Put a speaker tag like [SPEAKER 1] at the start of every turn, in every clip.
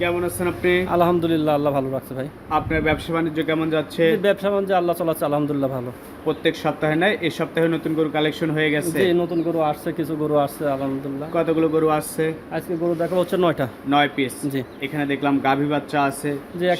[SPEAKER 1] কেমন আছেন আপনি?
[SPEAKER 2] আলহামদুলিল্লাহ আল্লাহ ভালো রাখছে ভাই।
[SPEAKER 1] আপনার ব্যবসা বাণিজ্য কেমন যাচ্ছে?
[SPEAKER 2] ব্যবসা বাণিজ্য আল্লাহ চলাচ্ছে আলহামদুলিল্লাহ ভালো।
[SPEAKER 1] প্রত্যেক সপ্তাহে নাই এই সপ্তাহে নতুন গরু কালেকশন হয়ে গেছে।
[SPEAKER 2] নতুন গরু আসছে কিছু গরু আসছে আলহামদুলিল্লাহ।
[SPEAKER 1] কতগুলো গরু আসছে?
[SPEAKER 2] আজকে গরু দেখা হচ্ছে নয়টা।
[SPEAKER 1] নয় পিস
[SPEAKER 2] জি।
[SPEAKER 1] এখানে দেখলাম গাভী বাচ্চা আছে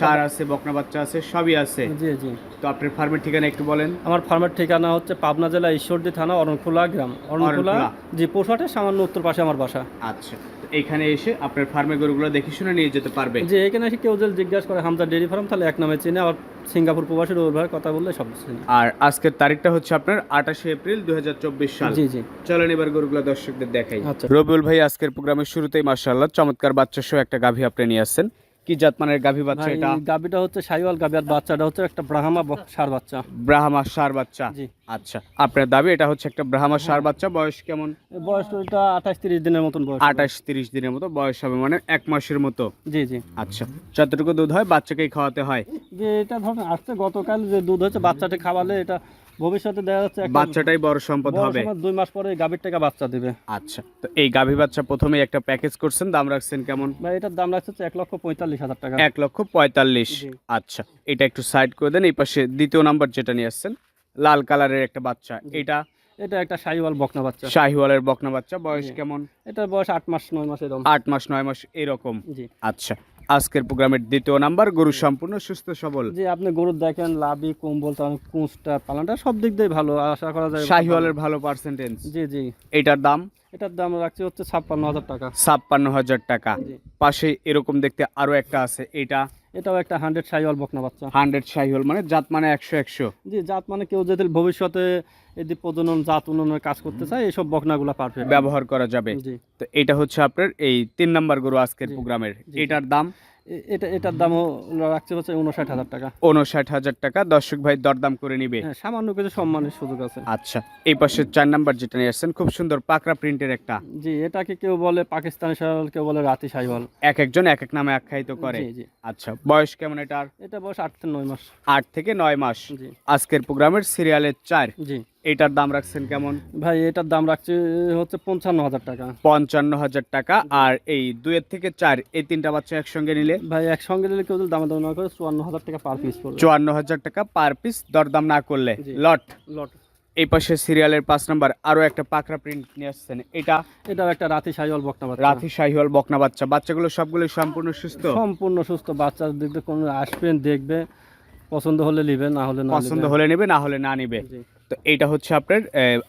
[SPEAKER 1] সার আছে বকনা বাচ্চা আছে সবই আছে।
[SPEAKER 2] জি জি।
[SPEAKER 1] তো আপনার ফার্মের ঠিকানা একটু বলেন।
[SPEAKER 2] আমার ফার্মের ঠিকানা হচ্ছে পাবনা জেলা ঈশ্বরদী থানা অরণখোলা গ্রাম। অরণখোলা
[SPEAKER 1] অরণখোলা।
[SPEAKER 2] জি পোষাটে সামান্য উত্তর পাশে আমার বাসা।
[SPEAKER 1] আচ্ছা এখানে এসে আপনার ফার্মের গরুগুলো দেখে শুনে নিয়ে যেতে পারবে।
[SPEAKER 2] যে এখানে এসে কেউ যদি জিজ্ঞাসা করে হামজা ডেরি ফার্ম তাহলে এক নামে চিনে আবার সিঙ্গাপুর প্রবাসীর ওভার কথা বললে সব চিনে।
[SPEAKER 1] আর আজকের তারিখটা হচ্ছে আপনার আঠাশে এপ্রিল দুই সাল।
[SPEAKER 2] জি জি।
[SPEAKER 1] চলেন এবার গরুগুলো দর্শকদের দেখাই।
[SPEAKER 2] আচ্ছা।
[SPEAKER 1] রবিউল ভাই আজকের প্রোগ্রামের শুরুতেই মার্শাল্লাহ চমৎকার বাচ্চা সহ একটা গাভী আপনি নিয়ে আসছেন। কি জাতমানের গাভী বাচ্চা এটা?
[SPEAKER 2] গাবিটা হচ্ছে সাইওয়াল গাবি আর বাচ্চাটা হচ্ছে একটা ব্রাহ্মা ষাঁড় বাচ্চা।
[SPEAKER 1] ব্রাহ্মা সার বাচ্চা? আচ্ছা আপনার দাবি এটা হচ্ছে একটা ব্রাহ্মা সার বাচ্চা বয়স কেমন?
[SPEAKER 2] বয়স এটা আঠাশ তিরিশ দিনের মতন বয়স।
[SPEAKER 1] আঠাশ তিরিশ দিনের মতো বয়স হবে মানে এক মাসের মতো।
[SPEAKER 2] জি জি।
[SPEAKER 1] আচ্ছা যতটুকু দুধ হয় বাচ্চাকেই খাওয়াতে হয়।
[SPEAKER 2] যে এটা ধরুন আসছে গতকাল যে দুধ হচ্ছে বাচ্চাটা খাওয়ালে এটা ভবিষ্যতে দেখা যাচ্ছে
[SPEAKER 1] বাচ্চাটাই বড় সম্পদ হবে।
[SPEAKER 2] দুই মাস পরে গাভীর টাকা বাচ্চা দিবে।
[SPEAKER 1] আচ্ছা তো এই গাভী বাচ্চা প্রথমে একটা প্যাকেজ করছেন দাম রাখছেন কেমন?
[SPEAKER 2] ভাই এটার দাম রাখছে হচ্ছে এক লক্ষ পঁয়তাল্লিশ হাজার টাকা।
[SPEAKER 1] এক লক্ষ পঁয়তাল্লিশ। আচ্ছা এটা একটু সাইড করে দেন এই পাশে দ্বিতীয় নাম্বার যেটা নিয়ে আসছেন লাল কালারের একটা বাচ্চা। এটা?
[SPEAKER 2] এটা একটা সাইওয়াল বকনা বাচ্চা।
[SPEAKER 1] শাহিওয়ালের বকনা বাচ্চা বয়স কেমন?
[SPEAKER 2] এটার বয়স আট মাস নয় মাস এরকম।
[SPEAKER 1] আট মাস নয় মাস এরকম।
[SPEAKER 2] জি।
[SPEAKER 1] আচ্ছা আজকের প্রোগ্রামের দ্বিতীয় নাম্বার গরু সম্পূর্ণ সুস্থ সবল।
[SPEAKER 2] যে আপনি গরু দেখেন লাভি কম্বল তারপর কুঁচটা পালনটা সব দিক দিয়ে ভালো আশা করা যায়
[SPEAKER 1] শাহিওয়ালের ভালো পার্সেন্টেজ
[SPEAKER 2] জি জি।
[SPEAKER 1] এটার দাম?
[SPEAKER 2] এটার দাম রাখছি হচ্ছে ছাপ্পান্ন হাজার টাকা।
[SPEAKER 1] ছাপ্পান্ন হাজার টাকা। পাশে এরকম দেখতে আরও একটা আছে এটা
[SPEAKER 2] এটাও একটা হান্ড্রেড সাইওয়াল বকনা বাচ্চা।
[SPEAKER 1] হান্ড্রেড সাইওয়াল মানে জাত মানে একশো একশো।
[SPEAKER 2] জি জাত মানে কেউ যদি ভবিষ্যতে এদি প্রজনন জাত উন্নয়নের কাজ করতে চায় এইসব বকনাগুলা পারফেক্ট
[SPEAKER 1] ব্যবহার করা যাবে। তো এটা হচ্ছে আপনার এই তিন নাম্বার গরু আজকের প্রোগ্রামের। এটার দাম?
[SPEAKER 2] এটা এটার দামও রাখছে হচ্ছে উনষাট হাজার টাকা।
[SPEAKER 1] উনষাট হাজার টাকা। দর্শক ভাই দরদাম করে নিবে।
[SPEAKER 2] হ্যাঁ সামান্য কিছু সম্মানের সুযোগ আছে।
[SPEAKER 1] আচ্ছা এই পাশে চার নাম্বার যেটা নিয়ে আসছেন খুব সুন্দর পাকড়া প্রিন্টের একটা।
[SPEAKER 2] জি এটাকে কেউ বলে পাকিস্তানি সাইওয়াল কেউ বলে রাতি সাইওয়াল
[SPEAKER 1] এক একজন এক এক নামে আখ্যায়িত করে। আচ্ছা বয়স কেমন এটার?
[SPEAKER 2] এটা বয়স আট থেকে নয় মাস।
[SPEAKER 1] আট থেকে নয় মাস।
[SPEAKER 2] জি।
[SPEAKER 1] আজকের প্রোগ্রামের সিরিয়ালের চার।
[SPEAKER 2] জি।
[SPEAKER 1] এটার দাম রাখছেন কেমন?
[SPEAKER 2] ভাই এটার দাম রাখছে হচ্ছে পঞ্চান্ন হাজার টাকা।
[SPEAKER 1] পঞ্চান্ন হাজার টাকা। আর এই দুইয়ের থেকে চার এই তিনটা বাচ্চা একসঙ্গে নিলে?
[SPEAKER 2] ভাই একসঙ্গে নিলে কেউ দামে দাম না করে চুয়ান্ন হাজার টাকা পার পিস
[SPEAKER 1] চুয়ান্ন হাজার টাকা পার পিস দরদাম না করলে। লট।
[SPEAKER 2] লট।
[SPEAKER 1] এই পাশে সিরিয়ালের পাঁচ নাম্বার আরও একটা পাকড়া প্রিন্ট নিয়ে আসছেন। এটা
[SPEAKER 2] এটাও একটা রাতি সাইওয়াল বকনা বাচ্চা।
[SPEAKER 1] রাথি শাহিওয়াল বকনা বাচ্চা। বাচ্চাগুলো সবগুলো সম্পূর্ণ সুস্থ?
[SPEAKER 2] সম্পূর্ণ সুস্থ। বাচ্চার দিক দিয়ে কোনো আসবেন দেখবে পছন্দ হলে নিবে না হলে না
[SPEAKER 1] পছন্দ হলে নেবে না হলে না নিবে। তো এইটা হচ্ছে আপনার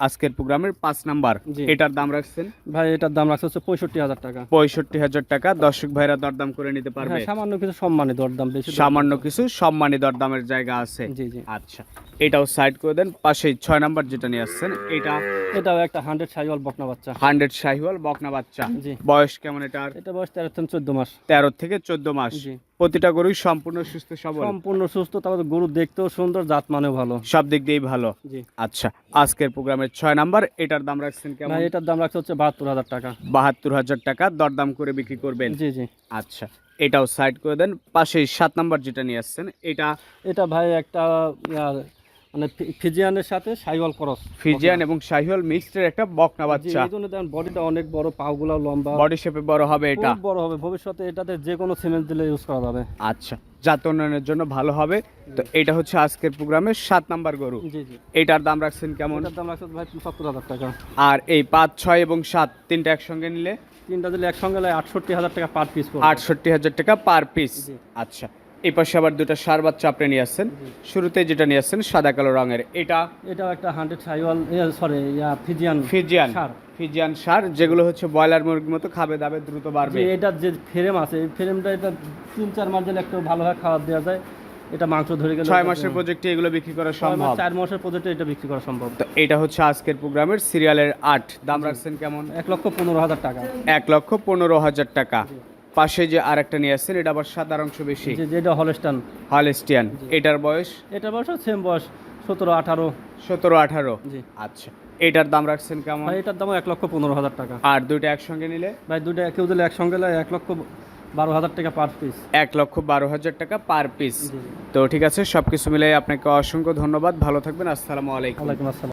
[SPEAKER 1] আজকের প্রোগ্রামের পাঁচ নাম্বার। এটার দাম রাখছেন?
[SPEAKER 2] ভাই এটার দাম রাখছে হচ্ছে পঁয়ষট্টি হাজার টাকা।
[SPEAKER 1] পঁয়ষট্টি হাজার টাকা। দর্শক ভাইরা দরদাম করে নিতে পারবে।
[SPEAKER 2] হ্যাঁ সামান্য কিছু সম্মানী দরদাম বেশি
[SPEAKER 1] সামান্য কিছু সম্মানী দরদামের জায়গা আছে।
[SPEAKER 2] জি জি।
[SPEAKER 1] আচ্ছা এটাও সাইড করে দেন। পাশে ছয় নাম্বার যেটা নিয়ে আসছেন এটা
[SPEAKER 2] এটাও একটা হান্ড্রেড সাইওয়াল বকনা বাচ্চা।
[SPEAKER 1] হান্ড্রেড শাহিওয়াল বকনা বাচ্চা।
[SPEAKER 2] জি।
[SPEAKER 1] বয়স কেমন এটার?
[SPEAKER 2] এটা বয়স তেরো থেকে চোদ্দ মাস।
[SPEAKER 1] তেরো থেকে চোদ্দ মাস।
[SPEAKER 2] জি।
[SPEAKER 1] প্রতিটা গরুই সম্পূর্ণ সুস্থ সবল?
[SPEAKER 2] সম্পূর্ণ সুস্থ তারপর গরু দেখতেও সুন্দর জাত মানেও ভালো।
[SPEAKER 1] সব দিক দিয়েই ভালো?
[SPEAKER 2] জি।
[SPEAKER 1] আচ্ছা আজকের প্রোগ্রামের ছয় নাম্বার এটার দাম রাখছেন কেমন?
[SPEAKER 2] ভাই এটার দাম রাখছে হচ্ছে বাহাত্তর হাজার টাকা।
[SPEAKER 1] বাহাত্তর হাজার টাকা দরদাম করে বিক্রি করবেন?
[SPEAKER 2] জি জি।
[SPEAKER 1] আচ্ছা এটাও সাইড করে দেন। পাশে সাত নাম্বার যেটা নিয়ে আসছেন এটা?
[SPEAKER 2] এটা ভাই একটা মানে ফিজিয়ানের সাথে সাইওয়াল ক্রস
[SPEAKER 1] ফিজিয়ান এবং শাহিওয়াল মিক্সডের একটা বকনা বাচ্চা।
[SPEAKER 2] এই জন্য দেখেন বডিটা অনেক বড় পাগুলা লম্বা।
[SPEAKER 1] বডি শেপে বড় হবে এটা।
[SPEAKER 2] খুব বড় হবে। ভবিষ্যতে এটাতে যে কোনো সিমেন্ট দিলে ইউজ করা যাবে।
[SPEAKER 1] আচ্ছা জাত উন্নয়নের জন্য ভালো হবে। তো এটা হচ্ছে আজকের প্রোগ্রামের সাত নাম্বার গরু। এটার দাম রাখছেন কেমন?
[SPEAKER 2] এটার দাম রাখছে ভাই সত্তর হাজার টাকা।
[SPEAKER 1] আর এই পাঁচ ছয় এবং সাত তিনটা একসঙ্গে নিলে?
[SPEAKER 2] তিনটা দিলে একসঙ্গে আটষট্টি হাজার টাকা পার পিস
[SPEAKER 1] আটষট্টি হাজার টাকা পার পিস আচ্ছা। এই পাশে আবার দুটো সার বাচ্চা আপনি নিয়ে আসছেন। শুরুতে যেটা নিয়ে আসছেন সাদা কালো রঙের। এটা
[SPEAKER 2] এটাও একটা hundred Sahiwal sorry Friesian
[SPEAKER 1] Friesian
[SPEAKER 2] sir.
[SPEAKER 1] Friesian sir যেগুলো হচ্ছে ব্রয়লার মুরগির মতো খাবে দাবে দ্রুত বাড়বে।
[SPEAKER 2] যে এটার যে ফ্রেম আছে এই ফ্রেমটা এটা তিন চার মাস দিলে একটু ভালোভাবে খাবার দেওয়া যায়। এটা মাংস ধরে গেলে
[SPEAKER 1] ছয় মাসের প্রজেক্টে এগুলো বিক্রি করা সম্ভব।
[SPEAKER 2] চার মাসের প্রজেক্টে এটা বিক্রি করা সম্ভব।
[SPEAKER 1] তো এটা হচ্ছে আজকের প্রোগ্রামের সিরিয়ালের আট। দাম রাখছেন কেমন?
[SPEAKER 2] এক লক্ষ পনেরো হাজার টাকা।
[SPEAKER 1] এক লক্ষ পনেরো হাজার টাকা। পাশে যে আর একটা নিয়ে আসছেন এটা আবার সাদার অংশ বেশি।
[SPEAKER 2] যেটা হলস্টান।
[SPEAKER 1] হলস্টিয়ান। এটার বয়স?
[SPEAKER 2] এটা বয়স সেম বয়স সতেরো আঠারো।
[SPEAKER 1] সতেরো আঠারো?
[SPEAKER 2] জি।
[SPEAKER 1] আচ্ছা। এটার দাম রাখছেন কেমন?
[SPEAKER 2] ভাই এটার দাম এক লক্ষ পনেরো হাজার টাকা।
[SPEAKER 1] আর দুইটা একসঙ্গে নিলে?
[SPEAKER 2] ভাই দুইটা কেউ দিলে একসঙ্গে এক লক্ষ বারো হাজার টাকা পার পিস
[SPEAKER 1] এক লক্ষ বারো হাজার টাকা পার পিস তো ঠিক আছে সব কিছু মিলে আপনাকে অসংখ্য ধন্যবাদ। ভালো থাকবেন আসসালামু আলাইকুম।
[SPEAKER 2] ওয়ালাইকুম আসসালাম।